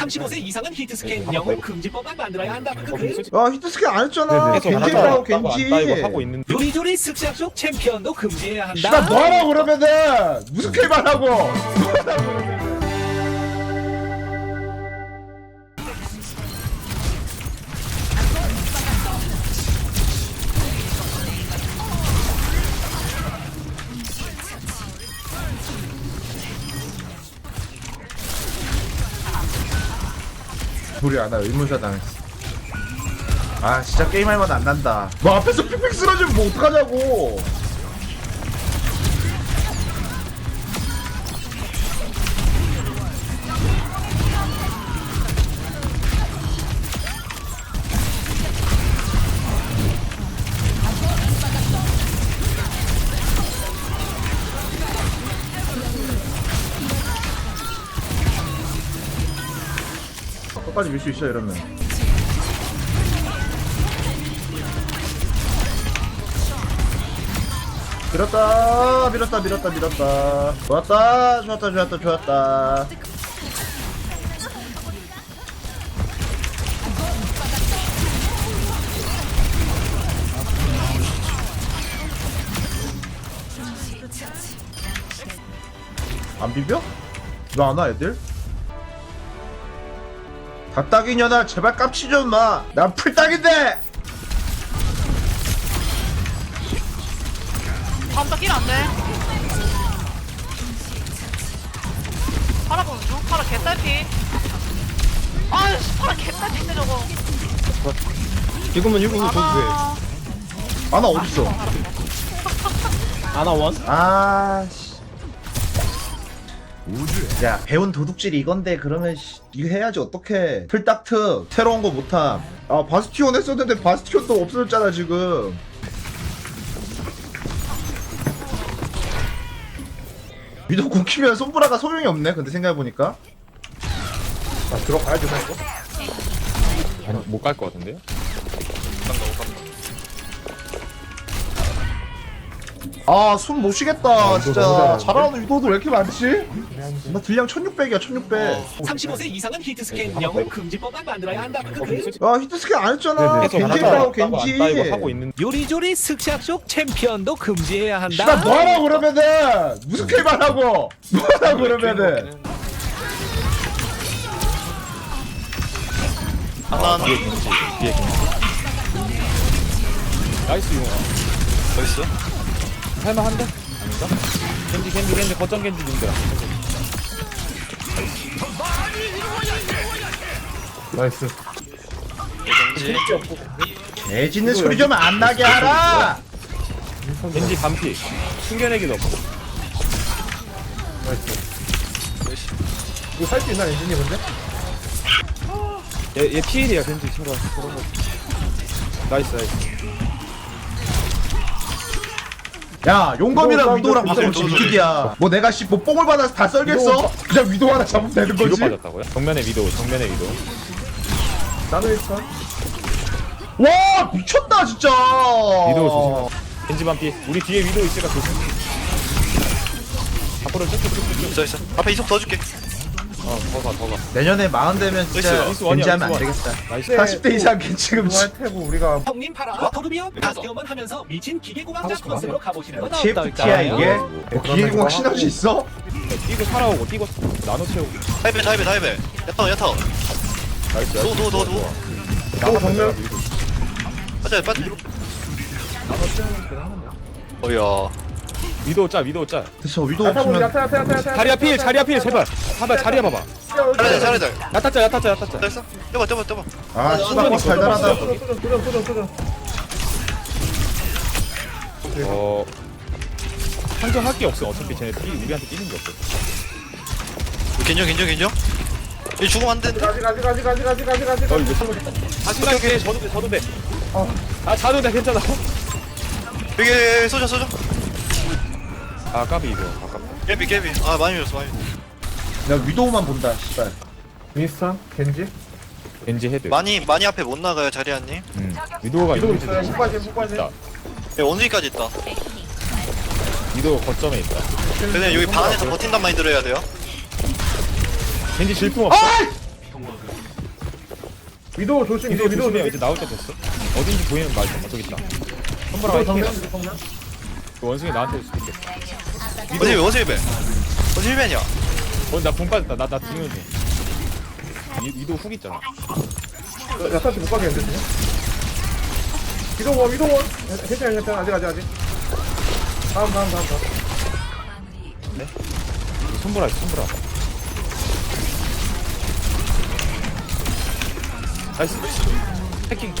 35세 이상은 히트스캔 영웅 금지법만 만들어야 한다. 그, 그, 그. 야 히트스캔 안 했잖아. 겐지라고 겐지. 하고 있는 요리조리 습작 속 챔피언도 금지해야 한다. 씨발 뭐하라고 그러면은? 무슨 게임만 하고 뭐하라고 우리 아나 의문사 당했어 아 진짜 게임할 맛 안 난다. 너 앞에서 픽픽 쓰러지면 뭐 어떡하냐고 끝까지 밀 수 있어 이러면 밀었다 밀었다 밀었다 밀었다 좋았다 좋았다 좋았다 좋았다 안 비벼? 너안와 애들? 닭딱이년아 제발 깝치 좀 마 난 풀딱인데 다음 길안 돼. 파라 보는 중? 파라 개딸피. 아이씨, 파라 개딸피인데 저거. 지금은 이거 저기 아, 아나 어딨어 아나 원? 아 씨 야 배운 도둑질이 이건데 그러면 씨, 이거 해야지. 어떡해 풀딱트 새로운 거 못함. 아 바스티온 했었는데 바스티온도 없어졌잖아 지금. 위도 궁키면 손브라가 소용이 없네 근데 생각해보니까. 아 들어가야지 뭐. 아니 못갈 것 같은데요? 아 숨 못 쉬겠다 진짜. 잘하는 위도들 왜 이렇게 많지? 나 딜량 1600이야 1600 35세 이상은 히트스캔 영웅 금지법만 만들어야 한다. 그, 그, 그. 야 히트스캔 안 했잖아. 겐지라고 겐지. 하고 있는 요리조리 습작 속 챔피언도 금지해야 한다. 씨발 뭐하라고 그러면은 무슨 게임만 하고? 뭐하라고 그러면은 하나 뒤에 겐지 뒤에 겐지 나이스 용아 벌써? 할만한데? 아닌가? 겐지 겐지 겐지 거점 겐지 님들아 나이스. 겐지. 개짖는 소리 좀 안 나게 하라! 겐지 반피. 숨겨내기도 없고 이거 살 수 있나 엔진이 근데? 얘, 얘 피일이야 겐지. 저거 저런 거. 나이스 나이스 야 용검이랑 위도랑 바꾸면 질킥이야. 뭐 내가 씨뭐 뽕을 받아서 다 썰겠어? 그냥 위도 하나 잡으면 되는 뒤로 거지? 빠졌다고요? 정면에 위도 정면에 위도 나는 일단 와 미쳤다 진짜. 위도 조심 겐지 반피. 우리 뒤에 위도 있으니까 조심? 앞으로 쭉쭉쭉쭉 있어 있어. 앞에 이속 더 줄게 어더가 더가. 내년에 마흔 되면 진짜 나이스 겐지하면 안 나이스. 원. 되겠다. 나이스. 40대 이상 겐지 지금 형님 파라 토르비온 바스티온만 하면서 미친 기계공학자 컨셉으로 가보시는 건 TFT야 어떨까요? 이게? 뭐 기계공학 시너지 있어? 뛰고 살아오고 뛰고 나눠 채우고. 타이베 타이베 타이베. 야타 야타 나이스 도도도도. 나눠 정면? 빠져 빠져. 어이야 위도 짜 위도 짜 그쵸 위도 없으면 자리야 필 자리야 필 제발. 봐봐 자리야 봐봐 잘해 잘해 잘해. 야타 짜 야타 짜 야타 짜 됐어. 떠봐 떠봐 떠봐 아 씨발 버스 달달하다 어. 한정할 게 없어 어차피. 쟤네 뛰 우리한테 뛰는 게 없어. 겐정 겐정 겐정. 이 죽으면 안 되는데 어 이거 자신감 있게 저도 돼 저도 돼아 자도 돼 괜찮아. 여기 쏘자 쏘자 아 까비 이거. 아깝다. 깨비 깨비 아 많이 밀었어 많이 밀었어. 나 위도우만 본다 씨발. 겐지? 헤드. 많이 많이 앞에 못 나가요 자리아님 음. 위도가 있는지도 있다 여기 원숭이까지 있다. 위도 거점에 있다. 근데 여기 방 안에서 버틴단 마인드로 해야 돼요. 겐지 질풍 없어? 위도 조심 위도 위도 위도 조심해요. 이제 나올 때 됐어. 어딘지 보이는 말 좀. 저기 있다. 손보라 위도 화이팅. 정면 정면 그 원숭이 나한테 올 수도 있겠다. 어디 어디 배 어디 배냐 어, 나붕 빠졌다. 나, 나 두면 돼. 위- 위도 훅 있잖아. 야타치 못 가겠는데 지금 위도 원 위도 원 괜찮아 괜찮아 아직 아직 아직 다음 다음 다음 다음 손보라 있어, 손보라. 나이스. 해킹.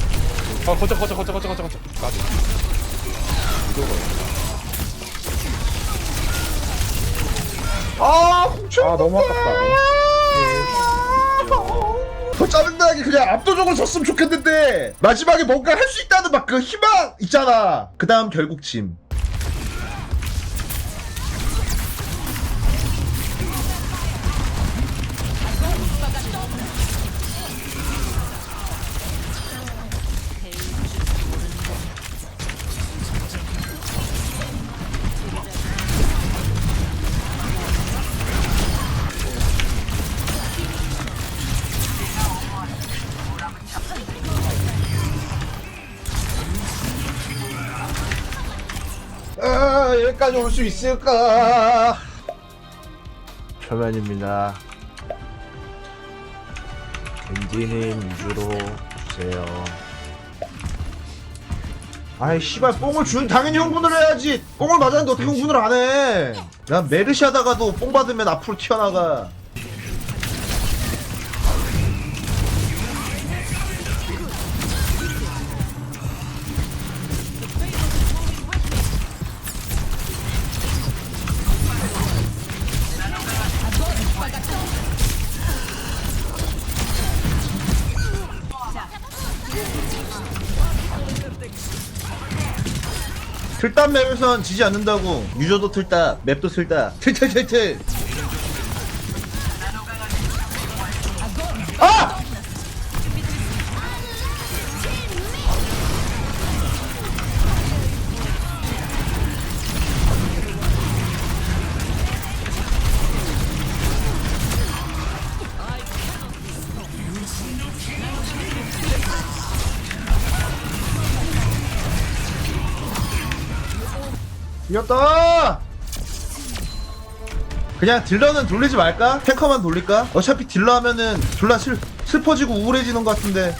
어, 거쳐, 거쳐, 거쳐, 거쳐, 거쳐, 거쳐. 까비. 위도 아 아 너무 아깝다. 더 짜증나게 그냥 압도적으로 졌으면 좋겠는데 마지막에 뭔가 할 수 있다는 막 그 희망 있잖아. 그 다음 결국 짐 여기까지 올 수 있을까? 표면입니다. 엔진은 위주로 주세요. 아이 씨발 뽕을 준 당연히 흥분을 해야지. 뽕을 맞았는데 어떻게 흥분을 안 해? 난 메르시 하다가도 뽕 받으면 앞으로 튀어나가. 맵에선 지지 않는다고. 유저도 틀딱, 맵도 틀딱. 틀틀틀틀. 이겼다! 그냥 딜러는 돌리지 말까? 탱커만 돌릴까? 어차피 딜러 하면은 졸라 슬, 슬퍼지고 우울해지는 것 같은데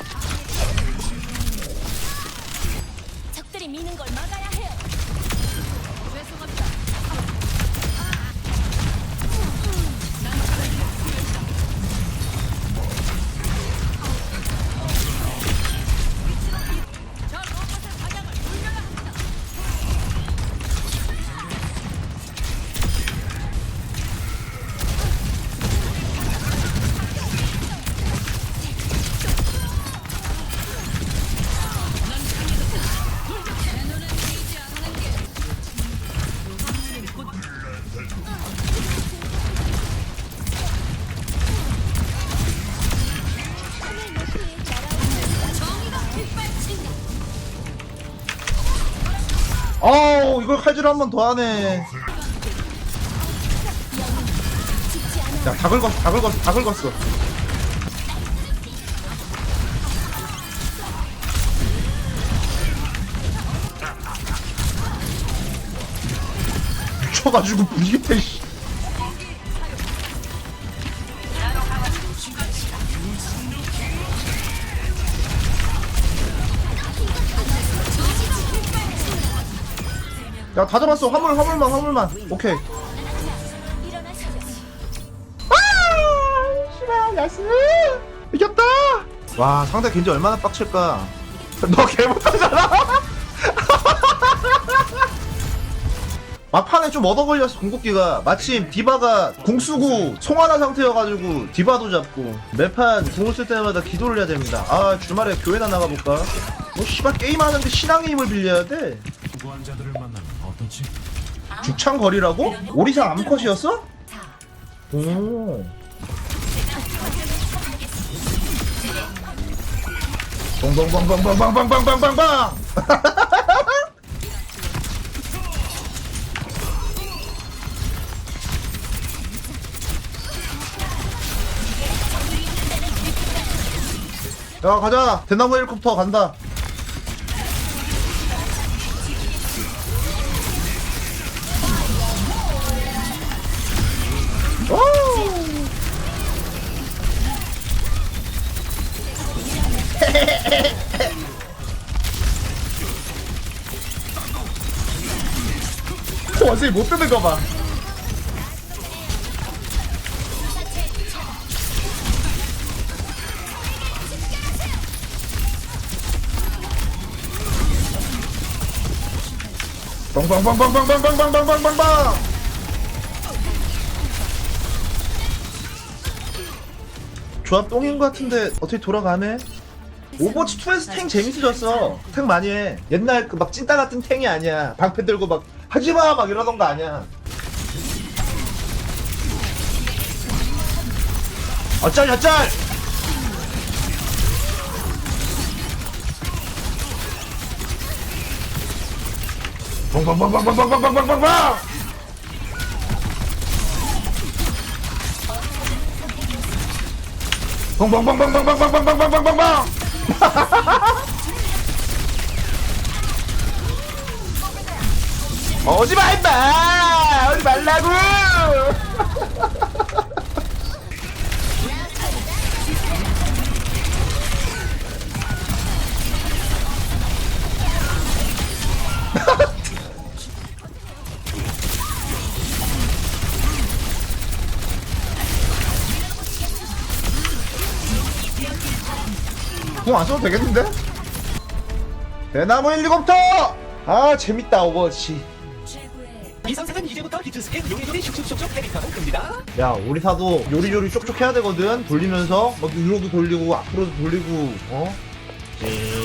이걸 칼질 한 번 더 하네 야 다 긁었어 다 긁었어 다 긁었어 미쳐가지고 분위기 씨. 야, 다 잡았어. 화물, 화물만, 화물만. 오케이. 아, 씨발, 야스. 이겼다. 와, 상대 겐지 얼마나 빡칠까. 너 개 못하잖아. 막판에 좀 얻어 걸렸어 궁극기가 마침 디바가 궁 쓰고 송하나 상태여가지고 디바도 잡고 매판 궁을 쓸 때마다 기도를 해야 됩니다 아 주말에 교회나 나가볼까 뭐 씨발 게임하는데 신앙의 힘을 빌려야 돼 죽창 거리라고? 오리사 암컷이었어? 오. 빵빵빵빵빵빵빵빵빵빵 야 가자. 대나무 헬리콥터 간다 원숭이 못 뜨는 거 봐 빵빵빵빵빵빵빵빵빵빵빵 조합 똥인 것 같은데 어떻게 돌아가네? 오버워치 2에서 탱 재밌어졌어. 탱 많이 해. 옛날 그 막 찐따 같은 탱이 아니야. 방패 들고 막 하지마 막 이러던 거 아니야. 어쩔 어쩔. 빵빵빵빵빵빵빵빵빵빵. 빵빵빵빵빵빵빵빵빵빵빵. 오지 마 임마 오지 말라고 공안 써도 되겠는데? 대나무 헬리콥터! 아 재밌다 오버워치 이 선생은 이제부터 히트스캔 요리조리 슉슉슉슉 캐릭터는 큽니다. 야 우리 사도 요리요리 쪽쪽 해야 되거든 돌리면서 막 위로도 돌리고 앞으로도 돌리고 어? 예.